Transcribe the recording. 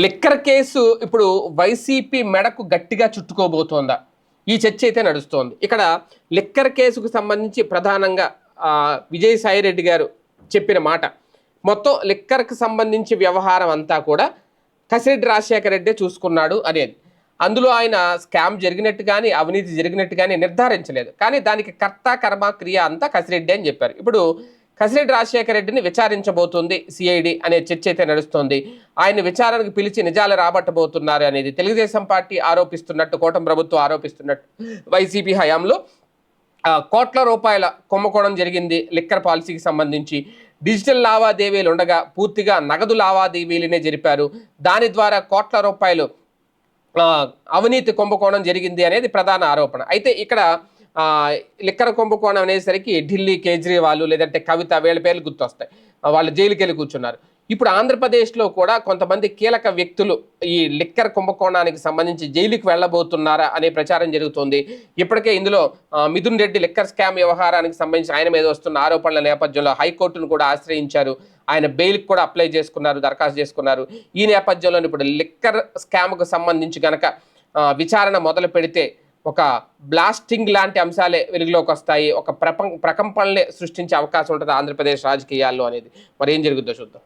Liquor case ఇప్పుడు YCP మెడకు గట్టిగా చుట్టుకోబోతోందా? ఈ చర్చ అయితే నడుస్తోంది. ఇక్కడ లిక్కర్ కేసుకు సంబంధించి ప్రధానంగా విజయసాయి రెడ్డి గారు చెప్పిన మాట. మొత్తం లిక్కర్కి సంబంధించి వ్యవహారం అంతా కూడా కసిరెడ్డి రాజశేఖర రెడ్డి చూసుకున్నాడు అనేది. అందులో ఆయన స్కామ్ జరిగినట్టు కానీ అవినీతి జరిగినట్టు కానీ నిర్ధారించలేదు. కానీ దానికి కర్త కర్మ క్రియ అంతా కసిరెడ్డి అని చెప్పారు. ఇప్పుడు కసిరెడ్డి రాజశేఖర రెడ్డిని విచారించబోతుంది. సిఐడి అనే చర్చ అయితే నడుస్తోంది. ఆయన విచారణకు పిలిచి నిజాలు రాబట్టబోతున్నారు అనేది తెలుగుదేశం పార్టీ ఆరోపిస్తున్నట్టు కూటమి ప్రభుత్వం ఆరోపిస్తున్నట్టు వైసీపీ హయాంలో. కోట్ల రూపాయల కుంభకోణం జరిగింది లిక్కర్ పాలసీకి సంబంధించి. డిజిటల్ లావాదేవీలు ఉండగా పూర్తిగా నగదు లావాదేవీలనే జరిపారు. దాని ద్వారా కోట్ల రూపాయలు అవినీతి కుంభకోణం జరిగింది అనేది ప్రధాన ఆరోపణ. అయితే ఇక్కడ లిక్కర కుంభకోణం అనేసరికి ఢిల్లీ కేజ్రీవాల్ లేదంటే కవిత వీళ్ళ పేర్లు గుర్తొస్తాయి. వాళ్ళు జైలుకి వెళ్ళి కూర్చున్నారు. ఇప్పుడు ఆంధ్రప్రదేశ్లో కూడా కొంతమంది కీలక వ్యక్తులు ఈ లిక్కర్ కుంభకోణానికి సంబంధించి జైలుకి వెళ్ళబోతున్నారా అనే ప్రచారం జరుగుతుంది. ఇప్పటికే ఇందులో మిథున్ రెడ్డి లిక్కర్ స్కామ్ వ్యవహారానికి సంబంధించి ఆయన మీద వస్తున్న ఆరోపణల నేపథ్యంలో హైకోర్టును కూడా ఆశ్రయించారు. ఆయన బెయిల్కి కూడా అప్లై చేసుకున్నారు దరఖాస్తు చేసుకున్నారు. ఈ నేపథ్యంలో ఇప్పుడు లిక్కర్ స్కామ్కు సంబంధించి కనుక విచారణ మొదలు పెడితే ఒక బ్లాస్టింగ్ లాంటి అంశాలే వెలుగులోకి వస్తాయి. ఒక ప్రపం ప్రకంపనలే సృష్టించే అవకాశం ఉంటుంది ఆంధ్రప్రదేశ్ రాజకీయాల్లో అనేది. మరి ఏం జరుగుతుందో చూద్దాం.